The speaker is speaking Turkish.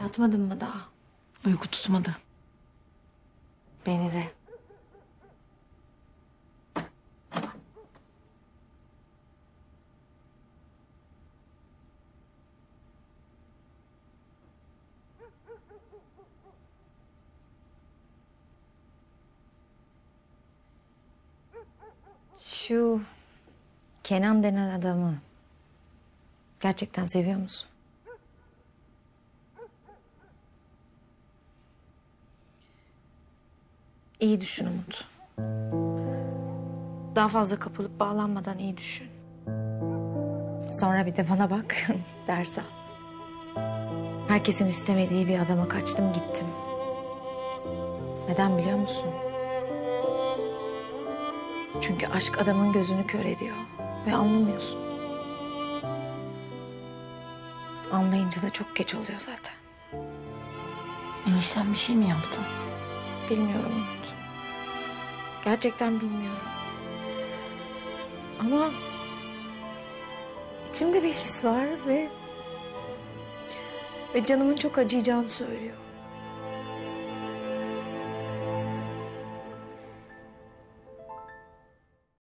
Yatmadın mı daha? Uyku tutmadı. Beni de. Şu Kenan denen adamı gerçekten seviyor musun? İyi düşün Umut. Daha fazla kapılıp bağlanmadan iyi düşün. Sonra bir de bana bak, ders al. Herkesin istemediği bir adama kaçtım gittim. Neden biliyor musun? Çünkü aşk adamın gözünü kör ediyor ve anlamıyorsun. Anlayınca da çok geç oluyor zaten. Enişten bir şey mi yaptı? Bilmiyorum Umut. Gerçekten bilmiyorum. Ama içimde bir his var ve ve canımın çok acıyacağını söylüyor.